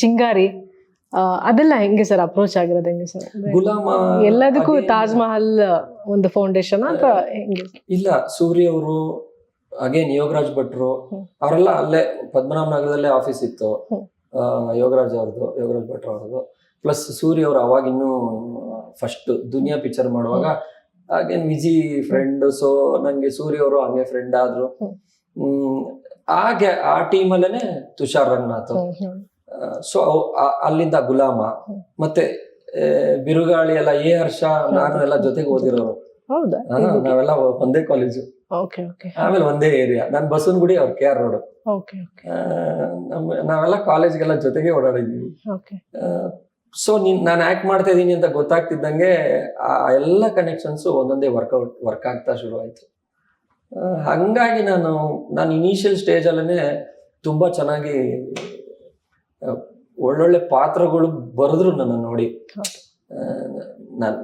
ಚಿಂಗಾರಿ ಅದೆಲ್ಲ ಹೆಂಗೆ sir approach ಆಗಿರೋದು ಹೆಂಗೆ ಸರ್? ಗುಲಾಮ ಎಲ್ಲದಕ್ಕೂ ತಾಜ್ ಮಹಲ್ ಒಂದು ಫೌಂಡೇಶನ್ ಅಥವಾ ಹೆಂಗೆ? ಇಲ್ಲ ಸೂರ್ಯ ಅವರು ಅಗೇನ್ ಯೋಗರಾಜ್ ಭಟ್ರು. ಅವರೆಲ್ಲ ಅಲ್ಲೇ ಪದ್ಮನಾಭ ನಗರದಲ್ಲೇ ಆಫೀಸ್ ಇತ್ತು. ಯೋಗರಾಜ್ ಅವ್ರದ್ದು ಯೋಗರಾಜ್ ಭಟ್ರು ಅವ್ರದ್ದು. ಪ್ಲಸ್ ಸೂರ್ಯ ಅವರು ಅವಾಗ ಇನ್ನೂ ಫಸ್ಟ್ ದುನಿಯಾ ಪಿಕ್ಚರ್ ಮಾಡುವಾಗ ಅಗೇನ್ ವಿಜಿ ಫ್ರೆಂಡ್ ಸೊ ನಂಗೆ ಸೂರ್ಯ ಅವರು ಹಂಗೆ ಫ್ರೆಂಡ್ ಆದ್ರು. ಹ್ಮ್. ಹಾಗೆ ಆ ಟೀಮಲ್ಲೇನೆ ತುಷಾರ್ ರಂಗನಾಥ್. ಸೊ ಅಲ್ಲಿಂದ ಗುಲಾಮ ಮತ್ತೆ ಬಿರುಗಾಳಿ ಎಲ್ಲ ಎ ಹರ್ಷ ನಾನು ಎಲ್ಲ ಜೊತೆಗೆ ಓದಿರೋರು. ನಾವೆಲ್ಲ ಒಂದೇ ಕಾಲೇಜು ಆಮೇಲೆ ಒಂದೇ ಏರಿಯಾ ನಾನು ಬಸವನಗುಡಿ ಅವ್ರ ಕೆ ಆರ್ ರೋಡ್ ನಾವೆಲ್ಲ ಕಾಲೇಜ್ಗೆಲ್ಲ ಜೊತೆಗೆ ಓಡಾಡಿದೀವಿ. ಸೊ ನೀನ್ ನಾನು ಆಕ್ಟ್ ಮಾಡ್ತಾ ಇದೀನಿ ಅಂತ ಗೊತ್ತಾಗ್ತಿದ್ದಂಗೆ ಆ ಎಲ್ಲ ಕನೆಕ್ಷನ್ಸ್ ಒಂದೊಂದೇ ವರ್ಕೌಟ್ ವರ್ಕ್ ಆಗ್ತಾ ಶುರು ಆಯ್ತು. ಹಂಗಾಗಿ ನಾನು ನಾನು ಇನಿಷಿಯಲ್ ಸ್ಟೇಜ್ ಅಲ್ಲೇ ತುಂಬಾ ಚೆನ್ನಾಗಿ ಒಳ್ಳೊಳ್ಳೆ ಪಾತ್ರಗಳು ಬರೆದ್ರು ನನ್ನ ನೋಡಿ.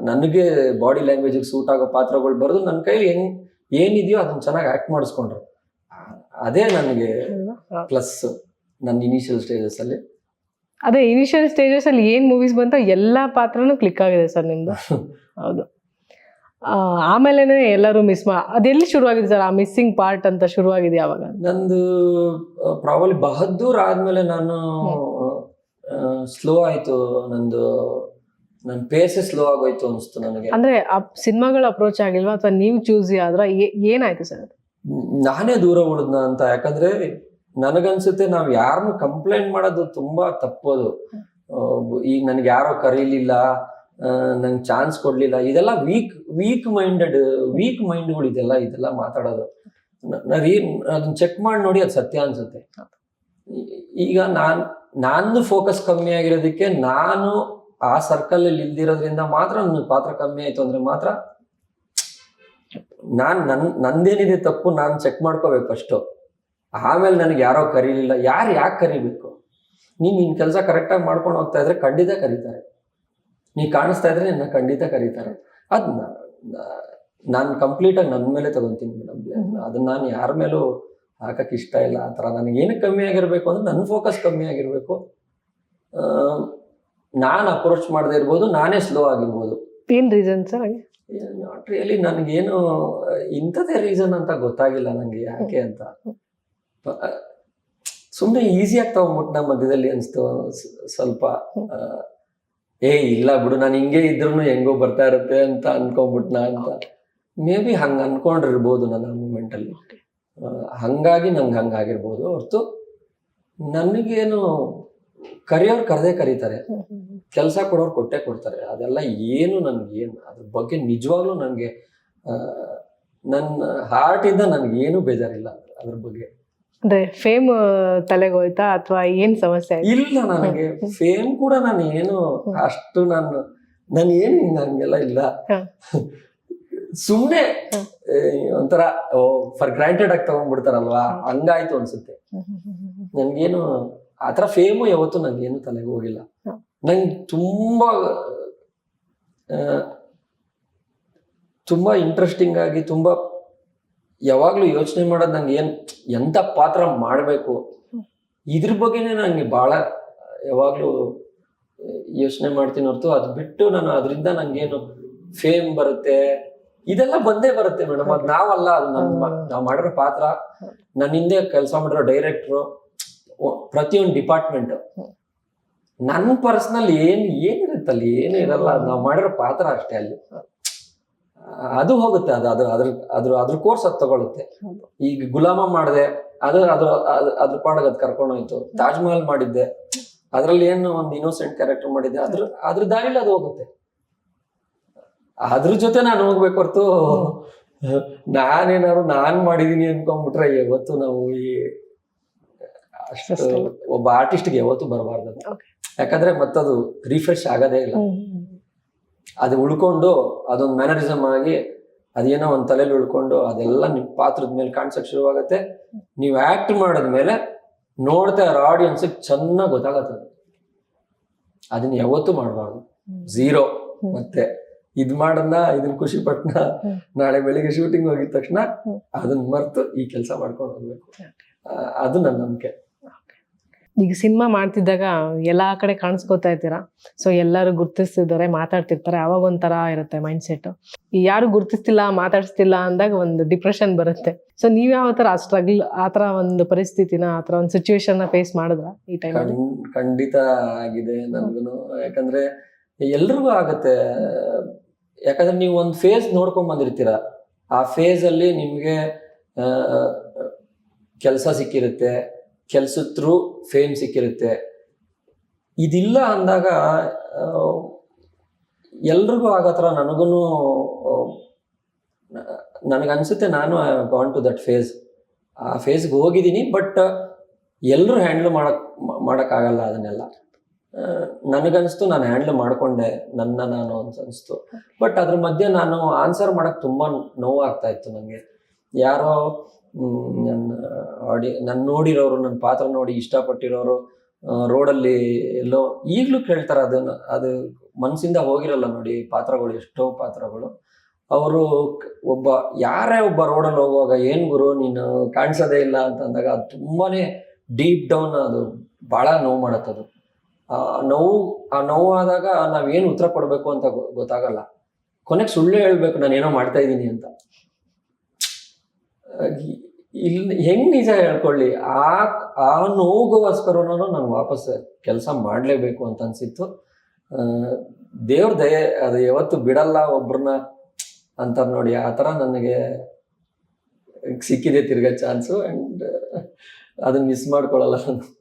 ನನಗೆ ಬಾಡಿ ಲ್ಯಾಂಗ್ವೇಜಿಗೆ ಸೂಟ್ ಆಗೋ ಪಾತ್ರಗಳು ಬರೆದು ನನ್ನ ಕೈಲಿ ಹೆಂಗ್ ಏನಿದೆಯೋ ಅದನ್ನ ಚೆನ್ನಾಗಿ ಆಕ್ಟ್ ಮಾಡಿಸ್ಕೊಂಡ್ರು. ಅದೇ ನನಗೆ? ಪ್ಲಸ್ ನನ್ನ ಇನಿಷಿಯಲ್ ಸ್ಟೇಜಸ್ ಅಲ್ಲಿ. ಅದೇ ಇನಿಷಿಯಲ್ ಸ್ಟೇಜಸ್ ಅಲ್ಲಿ ಏನ್ ಮೂವೀಸ್ ಬಂತ ಎಲ್ಲಾ ಪಾತ್ರನೂ ಕ್ಲಿಕ್ ಆಗಿದೆ ಸರ್ ನಿಮ್ದು. ಹೌದು. ಆ, ಆಮೇಲೆನೆ ಎಲ್ಲರೂ ಮಿಸ್ ಮಾ ಅದೆಲ್ಲಿ ಶುರುವಾಗಿದೆ ಸರ್? ಆ ಮಿಸ್ಸಿಂಗ್ ಪಾರ್ಟ್ ಅಂತ ಶುರುವಾಗಿದೆ ಯಾವಾಗ? ನಂದು ಪ್ರಾಬಲಿ ಬಹದ್ದೂರ್ ಆದ್ಮೇಲೆ ನಾನು ಸ್ಲೋ ಆಯ್ತು. ನಂದು ನನ್ನ ಪೇಸ್ ಸ್ಲೋ ಆಗೋಯ್ತು ಅನಿಸ್ತು ನನಗೆ. ಅಂದ್ರೆ ಆ ಸಿನಿಮಾಗಳು ಅಪ್ರೋಚ್ ಆಗಿಲ್ವಾ? ಅಥವಾ ನೀವು ಚೂಸ್ ಆದ್ರ ಏನಾಯ್ತು ಸರ್ ನಾನೇ ದೂರ ಉಳಿದ್ನ ಅಂತ. ಯಾಕಂದ್ರೆ ನನಗನ್ಸುತ್ತೆ ನಾವ್ ಯಾರನ್ನು ಕಂಪ್ಲೇಂಟ್ ಮಾಡೋದು ತುಂಬಾ ತಪ್ಪೋದು ಈಗ ನನ್ಗೆ ಯಾರೋ ಕರೀಲಿಲ್ಲ. ನಂಗೆ ಚಾನ್ಸ್ ಕೊಡ್ಲಿಲ್ಲ. ಇದೆಲ್ಲ ವೀಕ್ ವೀಕ್ ಮೈಂಡೆಡ್ ವೀಕ್ ಮೈಂಡ್ಗಳು ಇದೆಲ್ಲ ಇದೆಲ್ಲ ಮಾತಾಡೋದು. ರೀ ಅದನ್ನ ಚೆಕ್ ಮಾಡಿ ನೋಡಿ ಅದು ಸತ್ಯ ಅನ್ಸುತ್ತೆ. ಈಗ ನಾನ್ ನಾನು ಫೋಕಸ್ ಕಮ್ಮಿ ಆಗಿರೋದಕ್ಕೆ ನಾನು ಆ ಸರ್ಕಲ್ ಅಲ್ಲಿ ಇಲ್ದಿರೋದ್ರಿಂದ ಮಾತ್ರ ನನ್ನ ಪಾತ್ರ ಕಮ್ಮಿ ಆಯ್ತು ಅಂದ್ರೆ ಮಾತ್ರ ನಾನ್, ನನ್, ನಂದೇನಿದೆ ತಪ್ಪು ನಾನು ಚೆಕ್ ಮಾಡ್ಕೋಬೇಕು ಅಷ್ಟು ಆಮೇಲೆ ನನಗೆ ಯಾರೋ ಕರೀಲಿಲ್ಲ. ಯಾರು ಯಾಕೆ ಕರಿಬೇಕು? ನೀನ್, ನಿನ್ ಕೆಲಸ ಕರೆಕ್ಟಾಗಿ ಮಾಡ್ಕೊಂಡು ಹೋಗ್ತಾ ಇದ್ರೆ ಖಂಡಿತ ಕರೀತಾರೆ. ನೀ ಕಾಣಿಸ್ತಾ ಇದ್ರೆ ನಿನ್ನ ಖಂಡಿತ ಕರೀತಾರೆ. ಅದನ್ನ ನಾನು ಕಂಪ್ಲೀಟ್ ಆಗಿ ನನ್ನ ಮೇಲೆ ತಗೊಂತೀನಿ ಮೇಡಮ್ ಅದನ್ನ ನಾನು ಯಾರ ಮೇಲೂ ಹಾಕಕ್ ಇಷ್ಟ ಇಲ್ಲ. ಆ ಥರ ನನಗೆ ಏನಕ್ಕೆ ಕಮ್ಮಿ ಆಗಿರ್ಬೇಕು ಅಂದ್ರೆ ನನ್ನ ಫೋಕಸ್ ಕಮ್ಮಿ ಆಗಿರ್ಬೇಕು. ನಾನು ಅಪ್ರೋಚ್ ಮಾಡದೇ ಇರ್ಬೋದು ನಾನೇ ಸ್ಲೋ ಆಗಿರ್ಬೋದು. ಏನ್ ರೀಸನ್ ಸರ್ ನಾಟ್ ರಿಯಲಿ ನನಗೇನು ಇಂಥದೇ ರೀಸನ್ ಅಂತ ಗೊತ್ತಾಗಿಲ್ಲ ನನಗೆ ಯಾಕೆ ಅಂತ. ಸುಮ್ಮನೆ ಈಸಿಯಾಗಿ ತಗೊಂಬಿಟ್ಟು ನಮ್ಮ ಮಧ್ಯದಲ್ಲಿ ಅನಿಸ್ತು ಸ್ವಲ್ಪ. ಏ, ಇಲ್ಲ ಬಿಡು, ನಾನು ಹಿಂಗೆ ಇದ್ರು ಹೆಂಗೋ ಬರ್ತಾ ಇರುತ್ತೆ ಅಂತ ಅನ್ಕೊಂಡ್ಬಿಟ್ನಾ ಅಂತ. ಮೇ ಬಿ ಹಂಗೆ ಅನ್ಕೊಂಡಿರ್ಬೋದು ನನ್ನ ಮೂಮೆಂಟಲ್ಲಿ ಹಂಗಾಗಿ ನಂಗೆ ಹಂಗಾಗಿರ್ಬೋದು ಹೊರ್ತು ನನಗೇನು ಕರಿಯೋರು ಕರೆದೇ ಕರೀತಾರೆ. ಕೆಲಸ ಕೊಡೋರು ಕೊಟ್ಟೆ ಕೊಡ್ತಾರೆ. ಅದೆಲ್ಲ ಏನು ನನ್ಗೆ ಏನು ಅದ್ರ ಬಗ್ಗೆ ನಿಜವಾಗ್ಲೂ ನನಗೆ ನನ್ನ ಹಾರ್ಟಿಂದ ನನ್ಗೆ ಏನು ಬೇಜಾರಿಲ್ಲ ಅದ್ರ ಬಗ್ಗೆ. ಅಂದ್ರೆ ಫೇಮ್ ತಲೆಗೆ ಹೋಯ್ತಾ ಅಥವಾ ಏನ್ ಸಮಸ್ಯೆ ಇಲ್ಲ ನನಗೆ ಫೇಮ್ ಕೂಡ ನಾನು ಏನು ಅಷ್ಟು ನಾನು ನಾನು ಏನು ನನಗೆಲ್ಲ ಇಲ್ಲ. ಸುಮ್ಮನೆ ಒಂಥರ ಫಾರ್ ಗ್ರಾಂಟೆಡ್ ಆಗಿ ತಗೊಂಡ್ಬಿಡ್ತಾರಲ್ವಾ? ಹಂಗಾಯ್ತು ಅನ್ಸುತ್ತೆ. ನನ್ಗೇನು ಆತರ ಫೇಮು ಯಾವತ್ತೂ ನಂಗೇನು ತಲೆಗೆ ಹೋಗಿಲ್ಲ. ನಂಗೆ ತುಂಬಾ ತುಂಬಾ ಇಂಟ್ರೆಸ್ಟಿಂಗ್ ಆಗಿ ತುಂಬಾ ಯಾವಾಗ್ಲೂ ಯೋಚನೆ ಮಾಡೋದು ನಂಗೆ ಏನ್ ಎಂತ ಪಾತ್ರ ಮಾಡಬೇಕು? ಇದ್ರ ಬಗ್ಗೆನೇ ನಂಗೆ ಬಹಳ ಯಾವಾಗ್ಲೂ ಯೋಚನೆ ಮಾಡ್ತೀನಿ ಹೊರತು ಅದ್ ಬಿಟ್ಟು ನಾನು ಅದರಿಂದ ನಂಗೇನು ಫೇಮ್ ಬರುತ್ತೆ? ಇದೆಲ್ಲ ಬಂದೇ ಬರುತ್ತೆ ಮೇಡಮ್ ಅದು ನಾವಲ್ಲ ಅದು ನಮ್ಮ. ನಾವು ಮಾಡಿರೋ ಪಾತ್ರ. ನನ್ನ ಹಿಂದೆ ಕೆಲಸ ಮಾಡಿರೋ ಡೈರೆಕ್ಟ್ರು ಪ್ರತಿಯೊಂದು ಡಿಪಾರ್ಟ್ಮೆಂಟ್ ನನ್ ನನ್ನ ಪರ್ಸನಲ್ ಏನ್ ಏನಿರುತ್ತೆ ಅಲ್ಲಿ ಏನು ಇರಲ್ಲ ನಾವು ಮಾಡಿರೋ ಪಾತ್ರ ಅಷ್ಟೇ ಅಲ್ಲಿ. ಅದು ಹೋಗುತ್ತೆ ಅದು ಅದ್ರ ಅದ್ರ ಅದ್ರ ಅದ್ರ ಕೋರ್ಸ್ ಅದು ತಗೊಳುತ್ತೆ. ಈಗ ಗುಲಾಮ ಮಾಡಿದೆ ಅದು ಅದ್ರ ಅದ್- ಅದ್ರ ಪಾಡಗ್ ಅದು ಕರ್ಕೊಂಡೋಯ್ತು ತಾಜ್ ಮಹಲ್ ಮಾಡಿದ್ದೆ ಅದ್ರಲ್ಲಿ ಏನು ಒಂದು ಇನ್ನೋಸೆಂಟ್ ಕ್ಯಾರೆಕ್ಟರ್ ಮಾಡಿದ್ದೆ ಅದ್ರ ಅದ್ರ ದಾರಿಲಿ ಅದು ಹೋಗುತ್ತೆ ಅದ್ರ ಜೊತೆ ನಾನು ಹೋಗ್ಬೇಕು ಹೊರತು ನಾನೇನಾದ್ರು ನಾನ್ ಮಾಡಿದೀನಿ ಅನ್ಕೊಂಡ್ಬಿಟ್ರೆ ಯಾವತ್ತು ನಾವು ಈ ಅಷ್ಟು. ಒಬ್ಬ ಆರ್ಟಿಸ್ಟ್ಗೆ ಯಾವತ್ತು ಬರಬಾರ್ದು. ಯಾಕಂದ್ರೆ ಮತ್ತದು ರಿಫ್ರೆಶ್ ಆಗೋದೇ ಇಲ್ಲ ಅದು ಉಳ್ಕೊಂಡು ಅದೊಂದು ಮ್ಯಾನರಿಸಮ್ ಆಗಿ ಅದೇನೋ ಒಂದು ತಲೆಯಲ್ಲಿ ಉಳ್ಕೊಂಡು ಅದೆಲ್ಲ ನಿಮ್ ಪಾತ್ರದ ಮೇಲೆ ಕಾಣಿಸಕ್ ಶುರುವಾಗತ್ತೆ. ನೀವು ಆಕ್ಟ್ ಮಾಡಿದ್ಮೇಲೆ ನೋಡ್ತಾ ಇರೋ ಆಡಿಯನ್ಸ್ ಚೆನ್ನಾಗಿ ಗೊತ್ತಾಗತ್ತೆ ಅದನ್ನ ಯಾವತ್ತೂ ಮಾಡಬಾರ್ದು. ಝೀರೋ ಮತ್ತೆ ಇದ್ ಮಾಡನ್ನ ಇದನ್ನ ಖುಷಿ ಪಟ್ನ ನಾಳೆ ಬೆಳಿಗ್ಗೆ ಶೂಟಿಂಗ್ ಹೋಗಿದ ತಕ್ಷಣ. ಅದನ್ನ ಮರ್ತು ಈ ಕೆಲಸ ಮಾಡ್ಕೊಂಡು ಹೋಗ್ಬೇಕು. ಅದು ನನ್ನ ನಂಬಿಕೆ. ಈಗ ಸಿನಿಮಾ ಮಾಡ್ತಿದ್ದಾಗ ಎಲ್ಲಾ ಕಡೆ ಕಾಣಿಸ್ಕೊತಾ ಇರ್ತೀರಾ ಸೊ ಎಲ್ಲರೂ ಗುರ್ತಿಸ್ತಿದ್ದಾರೆ ಮಾತಾಡ್ತಿರ್ತಾರೆ. ಅವಾಗ ಒಂಥರ ಇರುತ್ತೆ ಮೈಂಡ್ ಸೆಟ್ ಯಾರು ಗುರ್ತಿಸ್ತಿಲ್ಲ, ಮಾತಾಡಿಸ್ತಿಲ್ಲ ಅಂದಾಗ ಒಂದು ಡಿಪ್ರೆಷನ್ ಬರುತ್ತೆ. ಸೊ ನೀವ್ ಯಾವ ತರ ಸ್ಟ್ರಗಲ್ ಆ ತರ ಒಂದು ಪರಿಸ್ಥಿತಿನ ತರ ಒಂದು ಸಿಚುವೇಶನ್ ಫೇಸ್ ಮಾಡಿದ್ರ ಈ ಟೈಮ್ ಖಂಡಿತ ಆಗಿದೆ ನನ್ಗುನು ಯಾಕಂದ್ರೆ ಎಲ್ರಿಗೂ ಆಗತ್ತೆ. ಯಾಕಂದ್ರೆ ನೀವು ಒಂದು ಫೇಸ್ ನೋಡ್ಕೊಂಡ್ ಬಂದಿರ್ತೀರ. ಆ ಫೇಸ್ ಅಲ್ಲಿ ನಿಮ್ಗೆ ಕೆಲಸ ಸಿಕ್ಕಿರುತ್ತೆ. ಕೆಲ್ಸದ ಥ್ರೂ ಫೇಮ್ ಸಿಕ್ಕಿರುತ್ತೆ. ಇದಿಲ್ಲ ಅಂದಾಗ ಎಲ್ರಿಗೂ ಆಗೋ ಥರ ನನಗೂ ನನಗನ್ಸುತ್ತೆ ನಾನು ಗಾನ್ ಟು ದಟ್ ಫೇಸ್ ಆ ಫೇಸ್ಗೆ ಹೋಗಿದ್ದೀನಿ ಬಟ್ ಎಲ್ಲರೂ ಹ್ಯಾಂಡಲ್ ಮಾಡಕ್ ಮಾಡೋಕ್ಕಾಗಲ್ಲ ಅದನ್ನೆಲ್ಲ. ನನಗನ್ಸ್ತು ನಾನು ಹ್ಯಾಂಡಲ್ ಮಾಡಿಕೊಂಡೆ ನನ್ನ ನಾನು ಅಂತ ಅನಿಸ್ತು. ಬಟ್ ಅದ್ರ ಮಧ್ಯೆ ನಾನು ಆನ್ಸರ್ ಮಾಡೋಕ್ಕೆ ತುಂಬ ನೋವಾಗ್ತಾ ಇತ್ತು ನನಗೆ ಯಾರೋ ನನ್ನ ಆಡಿ ನನ್ನ ನೋಡಿರೋರು ನನ್ನ ಪಾತ್ರ ನೋಡಿ ಇಷ್ಟಪಟ್ಟಿರೋರು ರೋಡಲ್ಲಿ ಎಲ್ಲೋ, ಈಗಲೂ ಕೇಳ್ತಾರೆ ಅದನ್ನು, ಅದು ಮನಸ್ಸಿಂದ ಹೋಗಿರಲ್ಲ ನೋಡಿ ಪಾತ್ರಗಳು, ಎಷ್ಟೋ ಪಾತ್ರಗಳು. ಅವರು ಒಬ್ಬ, ಯಾರೇ ಒಬ್ಬ ರೋಡಲ್ಲಿ ಹೋಗುವಾಗ, ಏನು ಗುರು, ನೀನು ಕಾಣಿಸೋದೇ ಇಲ್ಲ ಅಂತ ಅಂದಾಗ, ಅದು ತುಂಬಾ ಡೀಪ್ ಡೌನ್ ಅದು, ಭಾಳ ನೋವು ಮಾಡತ್ತದು ಆ, ನೋವು ಆ ನೋವು ಆದಾಗ ನಾವೇನು ಉತ್ತರ ಕೊಡಬೇಕು ಅಂತ ಗೊತ್ತಾಗಲ್ಲ. ಕೊನೆಗೆ ಸುಳ್ಳು ಹೇಳ್ಬೇಕು ನಾನು ಏನೋ ಮಾಡ್ತಾ ಇದ್ದೀನಿ ಅಂತ. ಇಲ್ಲಿ ಹೆಂಗ್ ನಿಜ ಹೇಳ್ಕೊಳ್ಳಿ? ಆ ಆ ನೋವುಗೋಸ್ಕರನೂ ನಾನು ವಾಪಸ್ ಕೆಲಸ ಮಾಡಲೇಬೇಕು ಅಂತ ಅನ್ಸಿತ್ತು. ದೇವ್ರ ದಯೆ, ಅದು ಯಾವತ್ತು ಬಿಡಲ್ಲ ಒಬ್ರನ್ನ ಅಂತ ನೋಡಿ. ಆ ಥರ ನನಗೆ ಸಿಕ್ಕಿದೆ ತಿರ್ಗ ಚಾನ್ಸು. ಆ್ಯಂಡ್ ಅದನ್ನ ಮಿಸ್ ಮಾಡ್ಕೊಳ್ಳಲ್ಲ ನಾನು.